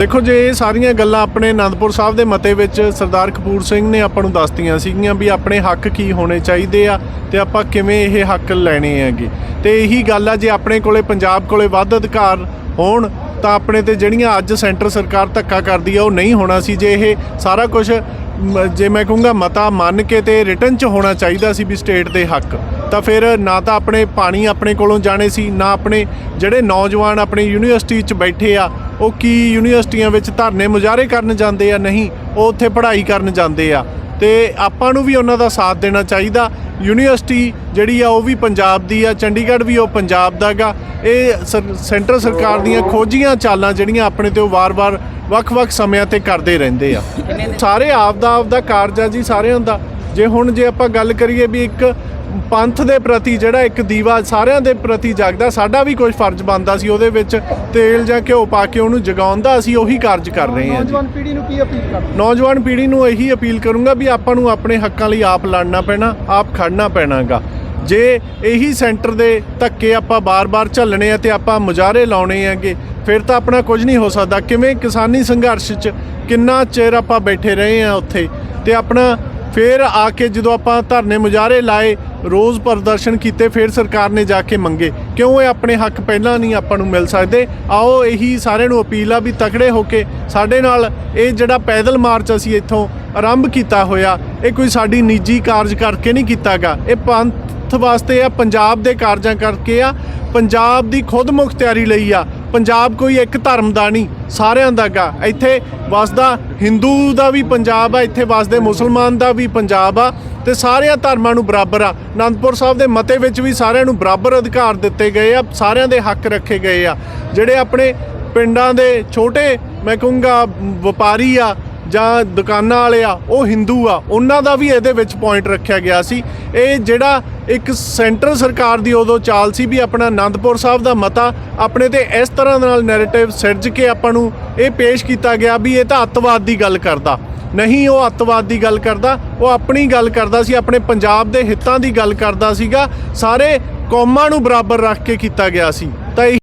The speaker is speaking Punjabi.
ਦੇਖੋ ਜੇ, ਇਹ ਸਾਰੀਆਂ ਗੱਲਾਂ ਆਪਣੇ ਅਨੰਦਪੁਰ ਸਾਹਿਬ ਦੇ ਮਤੇ ਵਿੱਚ ਸਰਦਾਰ ਕਪੂਰ ਸਿੰਘ ਨੇ ਆਪਾਂ ਨੂੰ ਦੱਸਤੀਆਂ ਸੀਗੀਆਂ ਵੀ ਆਪਣੇ ਹੱਕ ਕੀ ਹੋਣੇ ਚਾਹੀਦੇ ਆ ਤੇ ਆਪਾਂ ਕਿਵੇਂ ਇਹ ਹੱਕ ਲੈਣੇ ਹੈਗੇ। ਤੇ ਇਹੀ ਗੱਲ ਆ, ਜੇ ਆਪਣੇ ਕੋਲੇ ਪੰਜਾਬ ਕੋਲੇ ਵੱਧ ਅਧਿਕਾਰ ਹੋਣ, ਤਾਂ ਆਪਣੇ ਤੇ ਜਿਹੜੀਆਂ ਅੱਜ ਸੈਂਟਰ ਸਰਕਾਰ ਧੱਕਾ ਕਰਦੀ ਆ, ਉਹ ਨਹੀਂ ਹੋਣਾ ਸੀ। ਜੇ ਇਹ ਸਾਰਾ ਕੁਝ ਮ, ਜੇ ਮੈਂ ਕਹੂੰਗਾ ਮਤਾ ਮੰਨ ਕੇ ਤੇ ਰਿਟਰਨ ਚ ਹੋਣਾ ਚਾਹੀਦਾ ਸੀ ਵੀ ਸਟੇਟ ਦੇ ਹੱਕ, ਤਾਂ ਫਿਰ ਨਾ ਤਾਂ ਆਪਣੇ ਪਾਣੀ ਆਪਣੇ ਕੋਲੋਂ ਜਾਣੇ ਸੀ, ਨਾ ਆਪਣੇ ਜਿਹੜੇ ਨੌਜਵਾਨ ਆਪਣੇ ਯੂਨੀਵਰਸਿਟੀ 'ਚ ਬੈਠੇ ਆ, ਉਹ ਕੀ ਯੂਨੀਵਰਸਿਟੀਆਂ ਵਿੱਚ ਧਰਨੇ ਮੁਜ਼ਾਹਰੇ ਕਰਨ ਜਾਂਦੇ ਆ, ਨਹੀਂ, ਉਹ ਉੱਥੇ ਪੜ੍ਹਾਈ ਕਰਨ ਜਾਂਦੇ ਆ। ਤੇ ਆਪਾਂ ਨੂੰ ਵੀ ਉਹਨਾਂ ਦਾ ਸਾਥ ਦੇਣਾ ਚਾਹੀਦਾ, ਯੂਨੀਵਰਸਿਟੀ ਜਿਹੜੀ ਆ ਉਹ ਵੀ ਪੰਜਾਬ ਦੀ ਆ, ਚੰਡੀਗੜ੍ਹ ਵੀ ਉਹ ਪੰਜਾਬ ਦਾਗਾ ਇਹ ਸਰ- ਸੈਂਟਰ ਸਰਕਾਰ ਦੀਆਂ ਖੋਜੀਆਂ ਚਾਲਾਂ ਜਿਹੜੀਆਂ ਆਪਣੇ ਤੇ ਉਹ ਵਾਰ-ਵਾਰ ਵੱਖ-ਵੱਖ ਸਮਿਆਂ ਤੇ ਕਰਦੇ ਰਹਿੰਦੇ ਆ। ਸਾਰੇ ਆਪ ਦਾ ਆਪ ਦਾ ਕਾਰਜ ਆ ਜੀ ਸਾਰਿਆਂ ਦਾ। ਜੇ ਹੁਣ ਜੇ ਆਪਾਂ ਗੱਲ ਕਰੀਏ ਵੀ ਇੱਕ ਪੰਥ ਦੇ ਪ੍ਰਤੀ ਜਿਹੜਾ ਇੱਕ ਦੀਵਾ ਸਾਰਿਆਂ ਦੇ ਪ੍ਰਤੀ ਜਗਦਾ ਸਾਡਾ ਵੀ ਕੁਝ ਫਰਜ਼ ਬਣਦਾ ਸੀ ਉਹਦੇ ਵਿੱਚ ਤੇਲ ਜਾਂ ਘਿਓ ਪਾ ਕੇ ਉਹਨੂੰ ਜਗਾਉਣ ਦਾ ਅਸੀਂ ਉਹੀ ਕਾਰਜ ਕਰ ਰਹੇ ਹਾਂ ਨੌਜਵਾਨ ਪੀੜ੍ਹੀ ਨੂੰ ਕੀ ਅਪੀਲ ਕਰਦੇ ਨੌਜਵਾਨ ਪੀੜ੍ਹੀ ਨੂੰ ਇਹੀ ਅਪੀਲ ਕਰੂੰਗਾ ਵੀ ਆਪਾਂ ਨੂੰ ਆਪਣੇ ਹੱਕਾਂ ਲਈ ਆਪ ਲੜਨਾ ਪੈਣਾ ਆਪ ਖੜਨਾ ਪੈਣਾਗਾ। ਜੇ ਇਹੀ ਸੈਂਟਰ ਦੇ ਧੱਕੇ ਆਪਾਂ ਬਾਰ-ਬਾਰ ਝੱਲਣੇ ਆ ਤੇ ਆਪਾਂ ਮੁਜ਼ਾਹਰੇ ਲਾਉਣੇ ਆਗੇ ਫਿਰ ਤਾਂ ਆਪਣਾ ਕੁਝ ਨਹੀਂ ਹੋ ਸਕਦਾ। ਕਿਵੇਂ ਕਿਸਾਨੀ ਸੰਘਰਸ਼ 'ਚ ਕਿੰਨਾ ਚਿਰ ਆਪਾਂ ਬੈਠੇ ਰਹੇ ਆ ਉੱਥੇ? ਤੇ ਆਪਣਾ ਫਿਰ ਆ ਕੇ ਜਦੋਂ ਆਪਾਂ ਧਰਨੇ ਮੁਜ਼ਾਹਰੇ ਲਾਏ, ਰੋਜ਼ ਪ੍ਰਦਰਸ਼ਨ ਕੀਤੇ, ਫਿਰ ਸਰਕਾਰ ਨੇ ਜਾ ਕੇ ਮੰਗੇ। ਕਿਉਂ ਇਹ ਆਪਣੇ ਹੱਕ ਪਹਿਲਾਂ ਨਹੀਂ ਆਪਾਂ ਨੂੰ ਮਿਲ ਸਕਦੇ? ਆਓ ਇਹੀ ਸਾਰਿਆਂ ਨੂੰ ਅਪੀਲ ਆ ਵੀ ਤਕੜੇ ਹੋ ਕੇ ਸਾਡੇ ਨਾਲ ਇਹ ਜਿਹੜਾ ਪੈਦਲ ਮਾਰਚ ਅਸੀਂ ਇੱਥੋਂ ਆਰੰਭ ਕੀਤਾ ਹੋਇਆ, ਇਹ ਕੋਈ ਸਾਡੀ ਨਿੱਜੀ ਕਾਰਜ ਕਰਕੇ ਨਹੀਂ ਕੀਤਾਗਾ। ਇਹ ਪੰਥ ਵਾਸਤੇ ਆ, ਪੰਜਾਬ ਦੇ ਕਾਰਜਾਂ ਕਰਕੇ ਆ, ਪੰਜਾਬ ਦੀ ਖੁਦ ਮੁਖਤਿਆਰੀ ਲਈ ਆ। ਪੰਜਾਬ ਕੋਈ ਇੱਕ ਧਰਮ ਦਾ ਨਹੀਂ, ਸਾਰਿਆਂ ਦਾ ਗਾ। ਇੱਥੇ ਵਸਦਾ ਹਿੰਦੂ ਦਾ ਵੀ ਪੰਜਾਬ ਆ, ਇੱਥੇ ਵਸਦੇ ਮੁਸਲਮਾਨ ਦਾ ਵੀ ਪੰਜਾਬ ਆ ਤੇ ਸਾਰਿਆਂ ਧਰਮਾਂ ਨੂੰ ਬਰਾਬਰ ਆ। ਅਨੰਦਪੁਰ ਸਾਹਿਬ ਦੇ ਮਤੇ ਵਿੱਚ ਵੀ ਸਾਰਿਆਂ ਨੂੰ ਬਰਾਬਰ ਅਧਿਕਾਰ ਦਿੱਤੇ ਗਏ ਆ, ਸਾਰਿਆਂ ਦੇ ਹੱਕ ਰੱਖੇ ਗਏ ਆ। ਜਿਹੜੇ ਆਪਣੇ ਪਿੰਡਾਂ ਦੇ ਛੋਟੇ, ਮੈਂ ਕਹੂੰਗਾ, ਵਪਾਰੀ ਆ ਜਾਂ ਦੁਕਾਨਾਂ ਵਾਲੇ ਆ, ਉਹ ਹਿੰਦੂ ਆ, ਉਹਨਾਂ ਦਾ ਵੀ ਇਹਦੇ ਵਿੱਚ ਪੁਆਇੰਟ ਰੱਖਿਆ ਗਿਆ ਸੀ। ਇਹ ਜਿਹੜਾ ਇੱਕ ਸੈਂਟਰ ਸਰਕਾਰ ਦੀ ਉਦੋਂ ਚਾਲ ਸੀ ਵੀ ਆਪਣਾ ਆਨੰਦਪੁਰ ਸਾਹਿਬ ਦਾ ਮਤਾ ਆਪਣੇ ਤੇ ਇਸ ਤਰ੍ਹਾਂ ਦੇ ਨਾਲ ਨੈਰੇਟਿਵ ਸਿਰਜ ਕੇ ਆਪਾਂ ਨੂੰ ਇਹ ਪੇਸ਼ ਕੀਤਾ ਗਿਆ ਵੀ ਇਹ ਤਾਂ ਅੱਤਵਾਦ ਦੀ ਗੱਲ ਕਰਦਾ। ਨਹੀਂ, ਉਹ ਅੱਤਵਾਦ ਦੀ ਗੱਲ ਕਰਦਾ, ਉਹ ਆਪਣੀ ਗੱਲ ਕਰਦਾ ਸੀ, ਆਪਣੇ ਪੰਜਾਬ ਦੇ ਹਿੱਤਾਂ ਦੀ ਗੱਲ ਕਰਦਾ ਸੀਗਾ, ਸਾਰੇ ਕੌਮਾਂ ਨੂੰ ਬਰਾਬਰ ਰੱਖ ਕੇ ਕੀਤਾ ਗਿਆ ਸੀ। ਤਾਂ ਇਹ